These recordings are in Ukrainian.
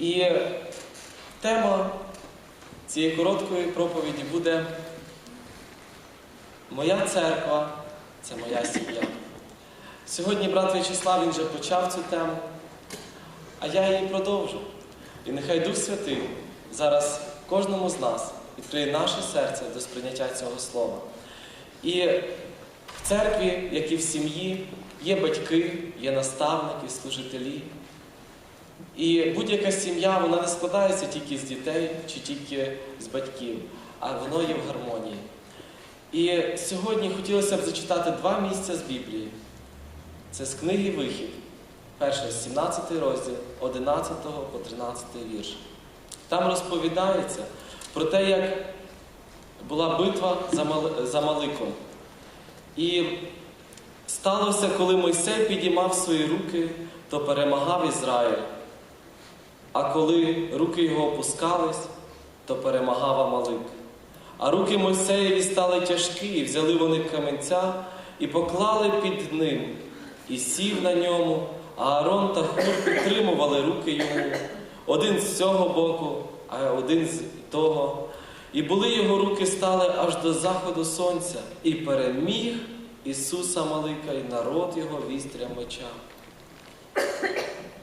І тема цієї короткої проповіді буде Моя церква це моя сім'я. Сьогодні брат В'ячеслав він вже почав цю тему, а я її продовжу. І нехай Дух Святий зараз кожному з нас відкриє наше серце до сприйняття цього слова. І в церкві, як і в сім'ї, є батьки, є наставники, служителі. І будь-яка сім'я вона не складається тільки з дітей чи тільки з батьків, а воно є в гармонії. І сьогодні хотілося б зачитати два місця з Біблії. Це з книги Вихід, перше, 17 розділ, 11 по 13 вірш. Там розповідається про те, як була битва за, Мал... за Маликом. І сталося, коли Мойсей підіймав свої руки, то перемагав Ізраїль. А коли руки його опускались, то перемагав Амалик. А руки Мойсеєві стали тяжкі, і взяли вони каменця і поклали під ним, і сів на ньому, а Аарон та Хур підтримували руки йому, один з цього боку, а один з того. І були його руки стали аж до заходу сонця, і переміг Ісуса Малика, і народ його вістря меча.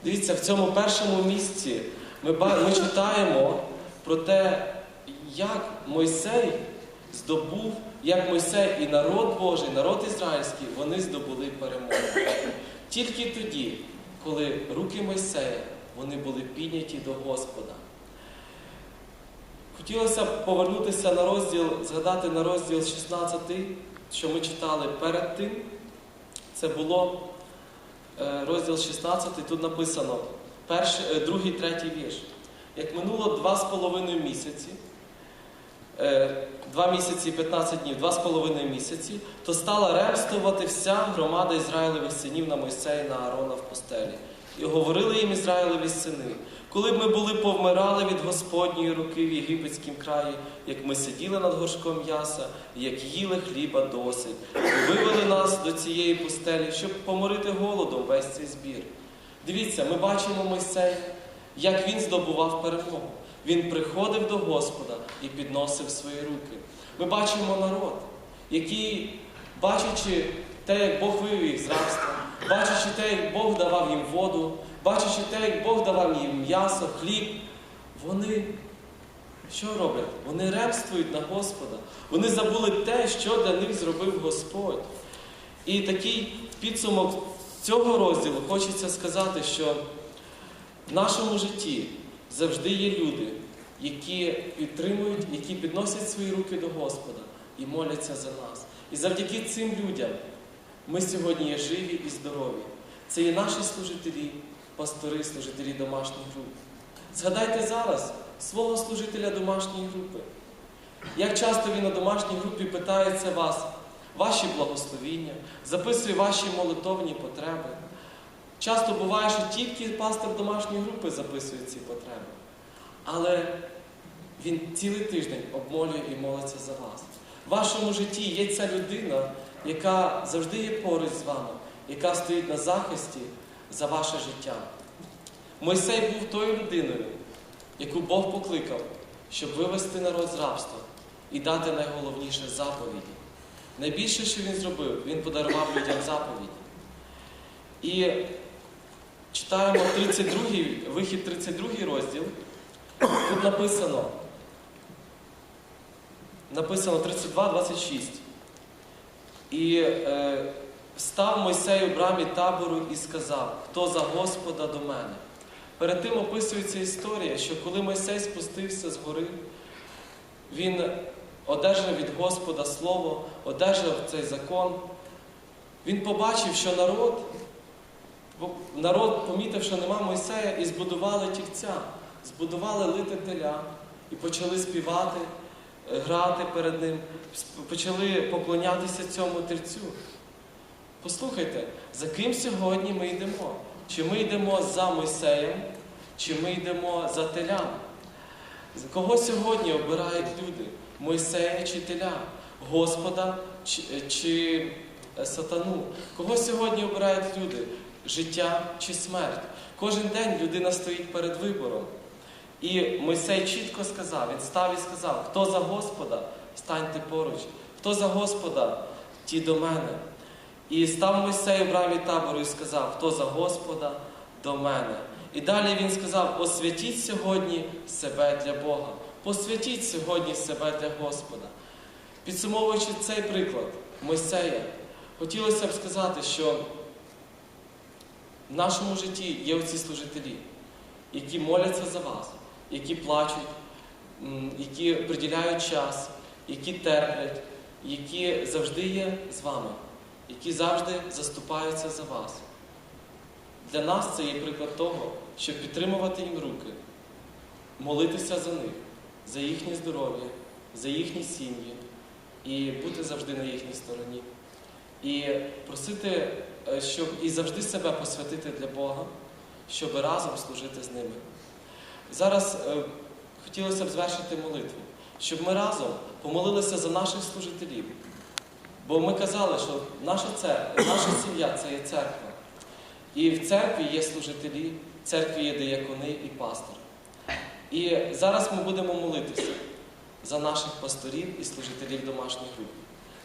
Дивіться, в цьому першому місці ми, ми читаємо про те, як Мойсей здобув, як Мойсей і народ Божий, народ ізраїльський, вони здобули перемогу. Тільки тоді, коли руки Мойсея вони були підняті до Господа. Хотілося б повернутися на розділ, згадати на розділ 16, що ми читали перед тим. Це було розділ 16, тут написано перший, е, другий, третій вірш. Як минуло два з половиною місяці, е, два місяці і 15 днів, два з половиною місяці, то стала ремствувати вся громада Ізраїлевих синів на Мойсея на Аарона в постелі. І говорили їм Ізраїлеві сини, коли б ми були повмирали від Господньої руки в єгипетськім краї, як ми сиділи над горшком м'яса, як їли хліба досить, вивели нас до цієї пустелі, щоб поморити голодом весь цей збір. Дивіться, ми бачимо Мойсея, як він здобував перемогу. Він приходив до Господа і підносив свої руки. Ми бачимо народ, який, бачачи те, як Бог вивів їх з рабства, бачачи те, як Бог давав їм воду, бачачи те, як Бог давав їм м'ясо, хліб, вони що роблять? Вони ремствують на Господа. Вони забули те, що для них зробив Господь. І такий підсумок цього розділу хочеться сказати, що в нашому житті завжди є люди, які підтримують, які підносять свої руки до Господа і моляться за нас. І завдяки цим людям ми сьогодні є живі і здорові. Це є наші служителі, пастори, служителі домашніх груп. Згадайте зараз свого служителя домашньої групи. Як часто він на домашній групі питається вас, ваші благословіння, записує ваші молитовні потреби. Часто буває, що тільки пастор домашньої групи записує ці потреби. Але він цілий тиждень обмолює і молиться за вас. В вашому житті є ця людина, яка завжди є поруч з вами, яка стоїть на захисті за ваше життя. Мойсей був тою людиною, яку Бог покликав, щоб вивести народ з рабства і дати найголовніше заповіді. Найбільше, що він зробив, він подарував людям заповіді. І читаємо 32, вихід 32 розділ. Тут написано, написано 32-26. І е, став Мойсей у брамі табору і сказав, хто за Господа до мене. Перед тим описується історія, що коли Мойсей спустився з гори, він одержав від Господа слово, одержав цей закон. Він побачив, що народ, народ помітив, що нема Мойсея, і збудували тільця, збудували лити і почали співати, грати перед ним, почали поклонятися цьому тельцю. Послухайте, за ким сьогодні ми йдемо? Чи ми йдемо за Мойсеєм, чи ми йдемо за телям? Кого сьогодні обирають люди? Мойсея чи теля? Господа чи, чи е, сатану? Кого сьогодні обирають люди? Життя чи смерть? Кожен день людина стоїть перед вибором. І Мойсей чітко сказав, він став і сказав, хто за Господа, станьте поруч, хто за Господа, ті до мене. І став Мойсей в брамі табору і сказав, хто за Господа, до мене. І далі він сказав: освятіть сьогодні себе для Бога, посвятіть сьогодні себе для Господа. Підсумовуючи цей приклад Мойсея, хотілося б сказати, що в нашому житті є оці служителі, які моляться за вас, які плачуть, які приділяють час, які терплять, які завжди є з вами, які завжди заступаються за вас. Для нас це є приклад того, щоб підтримувати їм руки, молитися за них, за їхнє здоров'я, за їхні сім'ї і бути завжди на їхній стороні. І просити, е, щоб і завжди себе посвятити для Бога, щоб разом служити з ними. Зараз е, хотілося б звершити молитву, щоб ми разом помолилися за наших служителів. Бо ми казали, що наша церква, наша сім'я це є церква. І в церкві є служителі, в церкві є диякони і пастор. І зараз ми будемо молитися за наших пасторів і служителів домашніх груп.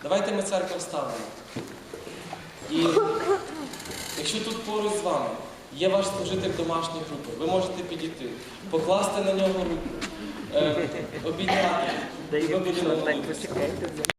Давайте ми церкву вставимо. І якщо тут поруч з вами є ваш служитель домашньої групи, ви можете підійти, покласти на нього руку, е, обійняти. і ми будемо молитися.